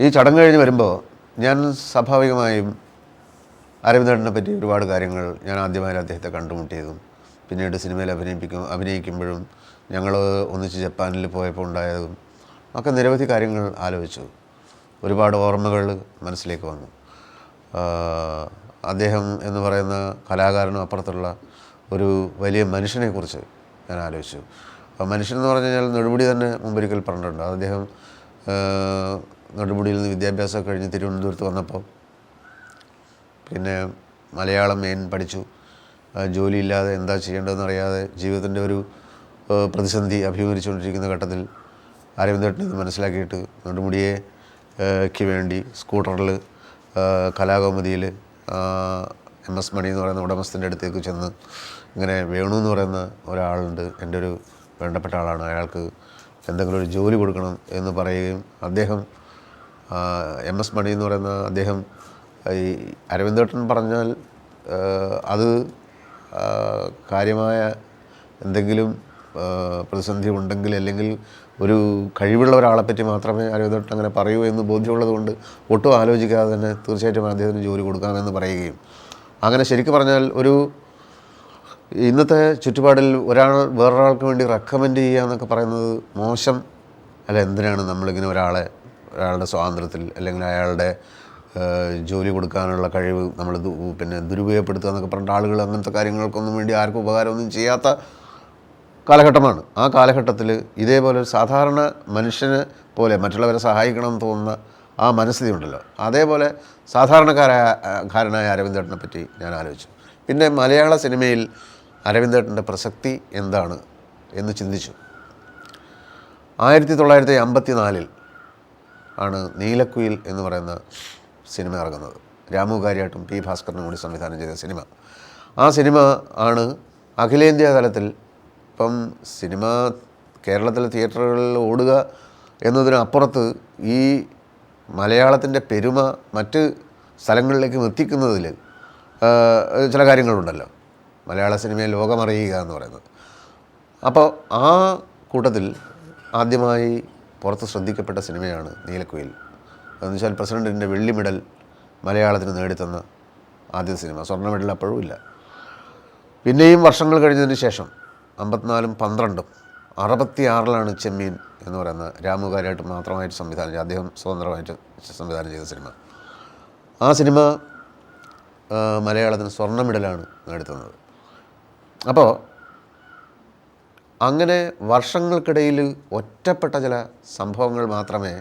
ഈ ചടങ്ങ് കഴിഞ്ഞ് വരുമ്പോൾ ഞാൻ സ്വാഭാവികമായും അരവിന്ദേട്ടനെ പറ്റി ഒരുപാട് കാര്യങ്ങൾ ഞാൻ ആദ്യമായി അദ്ദേഹത്തെ കണ്ടുമുട്ടിയതും പിന്നീട് സിനിമയിൽ അഭിനയിപ്പിക്കും അഭിനയിക്കുമ്പോഴും ഞങ്ങൾ ഒന്നിച്ച് ജപ്പാനിൽ പോയപ്പോൾ ഉണ്ടായതും ഒക്കെ നിരവധി കാര്യങ്ങൾ ആലോചിച്ചു. ഒരുപാട് ഓർമ്മകൾ മനസ്സിലേക്ക് വന്നു. അദ്ദേഹം എന്ന് പറയുന്ന കലാകാരനും അപ്പുറത്തുള്ള ഒരു വലിയ മനുഷ്യനെക്കുറിച്ച് ഞാൻ ആലോചിച്ചു. മനുഷ്യൻ എന്ന് പറഞ്ഞു കഴിഞ്ഞാൽ നെടുപടി തന്നെ മുമ്പൊരിക്കൽ പറഞ്ഞിട്ടുണ്ട്. അദ്ദേഹം നെടുമുടിയിൽ നിന്ന് വിദ്യാഭ്യാസം കഴിഞ്ഞ് തിരുവനന്തപുരത്ത് വന്നപ്പോൾ പിന്നെ മലയാളം മെയിൻ പഠിച്ചു. ജോലിയില്ലാതെ എന്താ ചെയ്യേണ്ടതെന്ന് അറിയാതെ ജീവിതത്തിന്റെ ഒരു പ്രതിസന്ധി അഭിമുഖീകരിച്ചുകൊണ്ടിരിക്കുന്ന ഘട്ടത്തിൽ അരവിന്ദേട്ടൻ ഇത് മനസ്സിലാക്കിയിട്ട് നെടുമുടിയെ ക്ക് വേണ്ടി സ്കൂട്ടറിൽ കലാകൗമുദിയിൽ എം എസ് മണി എന്ന് പറയുന്ന ഉടമസ്ഥന്റെ അടുത്തേക്ക് ചെന്ന് ഇങ്ങനെ വേണു എന്ന് പറയുന്ന ഒരാളുണ്ട്. എന്റെ ഒരു വേണ്ടപ്പെട്ട ആളാണ്. അയാൾക്ക് എന്തെങ്കിലും ഒരു ജോലി കൊടുക്കണം എന്ന് പറയുകയും അദ്ദേഹം എം എസ് മണി എന്ന് പറയുന്ന അദ്ദേഹം ഈ അരവിന്ദേട്ടൻ പറഞ്ഞാൽ അത് കാര്യമായ എന്തെങ്കിലും പ്രതിസന്ധി ഉണ്ടെങ്കിൽ അല്ലെങ്കിൽ ഒരു കഴിവുള്ള ഒരാളെ പറ്റി മാത്രമേ അരവിന്ദേട്ടൻ അങ്ങനെ പറയൂ എന്ന് ബോധ്യമുള്ളത് കൊണ്ട് ഒട്ടും ആലോചിക്കാതെ തന്നെ തീർച്ചയായിട്ടും അദ്ദേഹത്തിന് ജോലി കൊടുക്കാമെന്ന് പറയുകയും. അങ്ങനെ ശരിക്കും പറഞ്ഞാൽ ഒരു ഇന്നത്തെ ചുറ്റുപാടിൽ ഒരാൾ വേറൊരാൾക്ക് വേണ്ടി റെക്കമെൻഡ് ചെയ്യുക എന്നൊക്കെ പറയുന്നത് മോശം. അല്ല എന്തിനാണ് നമ്മളിങ്ങനെ ഒരാളെ ഒരാളുടെ സ്വാതന്ത്ര്യത്തിൽ അല്ലെങ്കിൽ അയാളുടെ ജോലി കൊടുക്കാനുള്ള കഴിവ് നമ്മൾ പിന്നെ ദുരുപയോഗപ്പെടുത്തുക എന്നൊക്കെ പറഞ്ഞിട്ട് ആളുകൾ അങ്ങനത്തെ കാര്യങ്ങൾക്കൊന്നും വേണ്ടി ആർക്കും ഉപകാരമൊന്നും ചെയ്യാത്ത കാലഘട്ടമാണ്. ആ കാലഘട്ടത്തിൽ ഇതേപോലെ ഒരു സാധാരണ മനുഷ്യന് പോലെ മറ്റുള്ളവരെ സഹായിക്കണം എന്ന് തോന്നുന്ന ആ മനസ്ഥിതി ഉണ്ടല്ലോ അതേപോലെ സാധാരണക്കാരായ കാരനായ അരവിന്ദേട്ടനെ പറ്റി ഞാൻ ആലോചിച്ചു. പിന്നെ മലയാള സിനിമയിൽ അരവിന്ദേട്ടന്റെ പ്രസക്തി എന്താണ് എന്ന് ചിന്തിച്ചു. ആയിരത്തി തൊള്ളായിരത്തി അമ്പത്തി നാലിൽ ആണ് നീലക്കുയിൽ എന്ന് പറയുന്ന സിനിമ ഇറങ്ങുന്നത്. രാമു കാര്യാട്ടും പി ഭാസ്കറിനും കൂടി സംവിധാനം ചെയ്ത സിനിമ. ആ സിനിമ ആണ് അഖിലേന്ത്യാ തലത്തിൽ ഇപ്പം സിനിമ കേരളത്തിലെ തിയേറ്ററുകളിൽ ഓടുക എന്നതിനപ്പുറത്ത് ഈ മലയാളത്തിന്റെ പെരുമ മറ്റ് സ്ഥലങ്ങളിലേക്കും എത്തിക്കുന്നതിൽ ചില കാര്യങ്ങളുണ്ടല്ലോ. മലയാള സിനിമയെ ലോകമറിയുക എന്ന് പറയുന്നത്. അപ്പോൾ ആ കൂട്ടത്തിൽ ആദ്യമായി പുറത്ത് ശ്രദ്ധിക്കപ്പെട്ട സിനിമയാണ് നീലക്കുയിൽ. എന്ന് വെച്ചാൽ പ്രസിഡന്റിന്റെ വെള്ളി മെഡൽ മലയാളത്തിന് നേടിത്തന്ന ആദ്യ സിനിമ. സ്വർണ മെഡൽ അപ്പോഴും ഇല്ല. പിന്നെയും വർഷങ്ങൾ കഴിഞ്ഞതിന് ശേഷം അമ്പത്തിനാലും പന്ത്രണ്ടും അറുപത്തിയാറിലാണ് ചെമ്മീൻ എന്ന് പറയുന്ന രാമുകാരിയായിട്ട് മാത്രമായിട്ട് സംവിധാനം ചെയ്ത അദ്ദേഹം സ്വതന്ത്രമായിട്ട് സംവിധാനം ചെയ്ത സിനിമ. ആ സിനിമ മലയാളത്തിന് സ്വർണ മെഡലാണ് നേടുത്തുന്നത്. അപ്പോൾ അങ്ങനെ വർഷങ്ങൾക്കിടയിൽ ഒറ്റപ്പെട്ട ചില സംഭവങ്ങൾ മാത്രമേ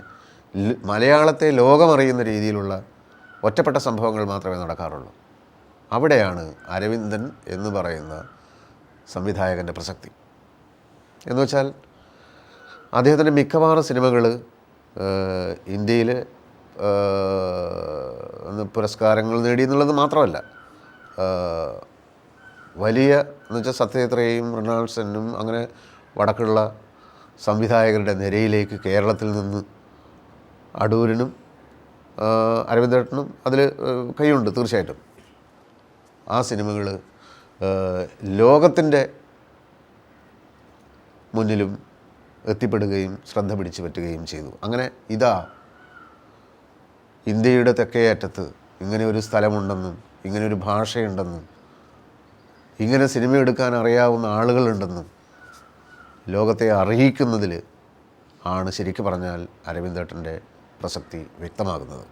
മലയാളത്തെ ലോകമറിയുന്ന രീതിയിലുള്ള ഒറ്റപ്പെട്ട സംഭവങ്ങൾ മാത്രമേ നടക്കാറുള്ളൂ. അവിടെയാണ് അരവിന്ദൻ എന്ന് പറയുന്ന സംവിധായകന്റെ പ്രസക്തി. എന്ന് വെച്ചാൽ അദ്ദേഹത്തിന്റെ മിക്കവാറും സിനിമകൾ ഇന്ത്യയിൽ പുരസ്കാരങ്ങൾ നേടി എന്നുള്ളത് മാത്രമല്ല. വലിയ എന്ന് വെച്ചാൽ സത്യത്രയും റൊണാൾഡ്സനും അങ്ങനെ വടക്കുള്ള സംവിധായകരുടെ നിരയിലേക്ക് കേരളത്തിൽ നിന്ന് അടൂരിനും അരവിന്ദേട്ടനും അതിൽ കൈയുണ്ട് തീർച്ചയായിട്ടും. ആ സിനിമകൾ ലോകത്തിന്റെ മുന്നിലും എത്തിപ്പെടുകയും ശ്രദ്ധ പിടിച്ചു പറ്റുകയും ചെയ്തു. അങ്ങനെ ഇതാ ഇന്ത്യയുടെ തെക്കേ അറ്റത്ത് ഇങ്ങനെ ഒരു സ്ഥലമുണ്ടെന്നും ഇങ്ങനെ ഒരു ഭാഷയുണ്ടെന്നും ഇങ്ങനെ സിനിമ എടുക്കാൻ അറിയാവുന്ന ആളുകളുണ്ടെന്നും ലോകത്തെ അറിയിക്കുന്നതിൽ ആണ് ശരിക്കു പറഞ്ഞാൽ അരവിന്ദേട്ടന്റെ പ്രസക്തി വ്യക്തമാകുന്നത്.